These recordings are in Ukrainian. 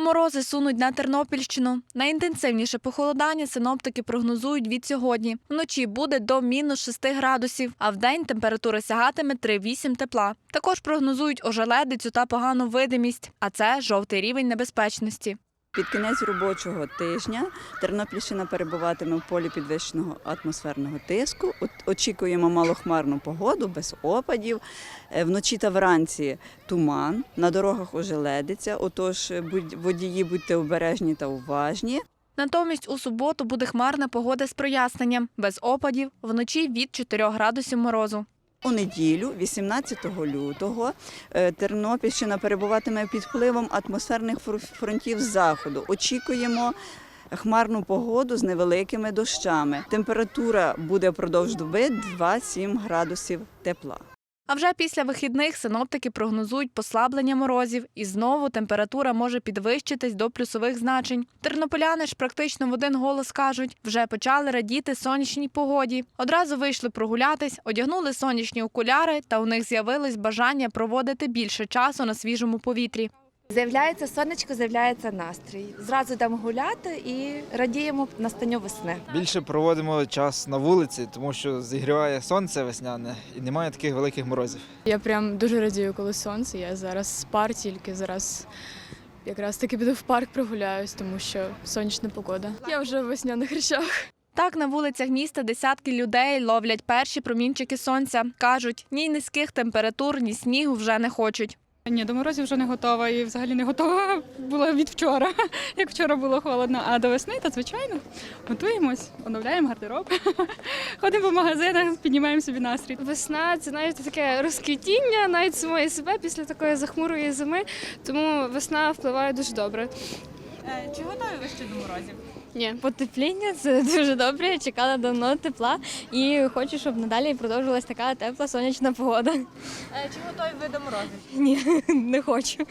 Морози сунуть на Тернопільщину. Найінтенсивніше похолодання синоптики прогнозують від сьогодні. Вночі буде до мінус 6 градусів, а вдень температура сягатиме 3-8 тепла. Також прогнозують ожеледицю та погану видимість, а це жовтий рівень небезпечності. Під кінець робочого тижня Тернопільщина перебуватиме в полі підвищеного атмосферного тиску. Очікуємо малохмарну погоду без опадів. Е, Вночі та вранці туман, на дорогах ожеледиться. Отож, водії будьте обережні та уважні. Натомість у суботу буде хмарна погода з проясненням, без опадів, вночі від 4 градусів морозу. У неділю, 18 лютого, е, Тернопільщина перебуватиме під впливом атмосферних фронтів з заходу. Очікуємо хмарну погоду з невеликими дощами. Температура буде впродовж доби 2-7 градусів тепла. А вже після вихідних синоптики прогнозують послаблення морозів, і знову температура може підвищитись до плюсових значень. Тернополяни ж практично в один голос кажуть, вже почали радіти сонячній погоді. Одразу вийшли прогулятись, одягнули сонячні окуляри, та у них з'явилось бажання проводити більше часу на свіжому повітрі. З'являється сонечко, з'являється настрій. Зразу йдемо гуляти і радіємо настанню весни. Більше проводимо час на вулиці, тому що зігріває сонце весняне і немає таких великих морозів. Я прям дуже радію, коли сонце. Я зараз спар тільки зараз. Якраз таки піду в парк прогуляюсь, тому що сонячна погода. Я вже в весняних речах. Так на вулицях міста десятки людей ловлять перші промінчики сонця. кажуть, ні низьких температур, ні снігу вже не хочуть. Ні, до морозів вже не готова і взагалі не готова була від вчора, як вчора було холодно. А до весни, то звичайно, готуємось, оновляємо гардероб, ходимо по магазинах, піднімаємо собі настрій. Весна це знаєте таке розквітіння навіть самої себе після такої захмурої зими. Тому весна впливає дуже добре. Чи готові ви ще до морозів? Ні. Потепління це дуже добре. Я чекала давно тепла і хочу, щоб надалі продовжилась така тепла сонячна погода. Чи готові ви до морозів? Ні, не хочу.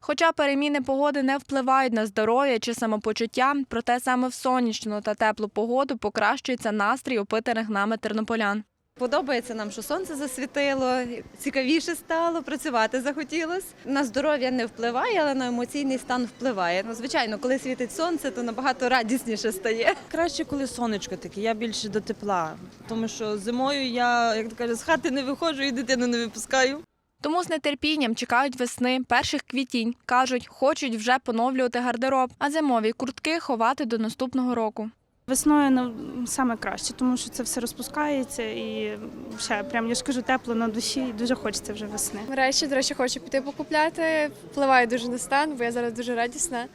Хоча переміни погоди не впливають на здоров'я чи самопочуття, проте саме в сонячну та теплу погоду покращується настрій опитаних нами тернополян. Подобається нам, що сонце засвітило, цікавіше стало, працювати захотілось. На здоров'я не впливає, але на емоційний стан впливає. Ну, звичайно, коли світить сонце, то набагато радісніше стає. Краще, коли сонечко таке, я більше до тепла. Тому що зимою я, як то кажуть, з хати не виходжу і дитину не випускаю. Тому з нетерпінням чекають весни, перших квітінь. кажуть, хочуть вже поновлювати гардероб, а зимові куртки ховати до наступного року. Весною ну, саме краще, тому що це все розпускається і ще прям я ж кажу, тепло на душі, і дуже хочеться вже весни. Речі, до речі, хочу піти покупляти. Впливає дуже на стан, бо я зараз дуже радісна.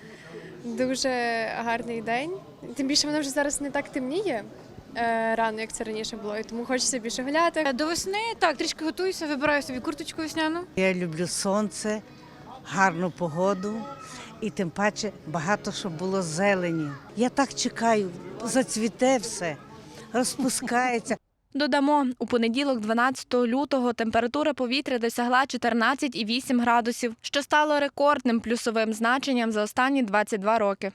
Дуже гарний день. Тим більше воно вже зараз не так темніє. е, Рано, як це раніше було, і тому хочеться більше гуляти. До весни так трішки готуюся, вибираю собі курточку весняну. Я люблю сонце, гарну погоду і тим паче багато щоб було зелені. Я так чекаю, зацвіте все, розпускається. Додамо, у понеділок, 12 лютого, температура повітря досягла 14,8 градусів, що стало рекордним плюсовим значенням за останні 22 роки.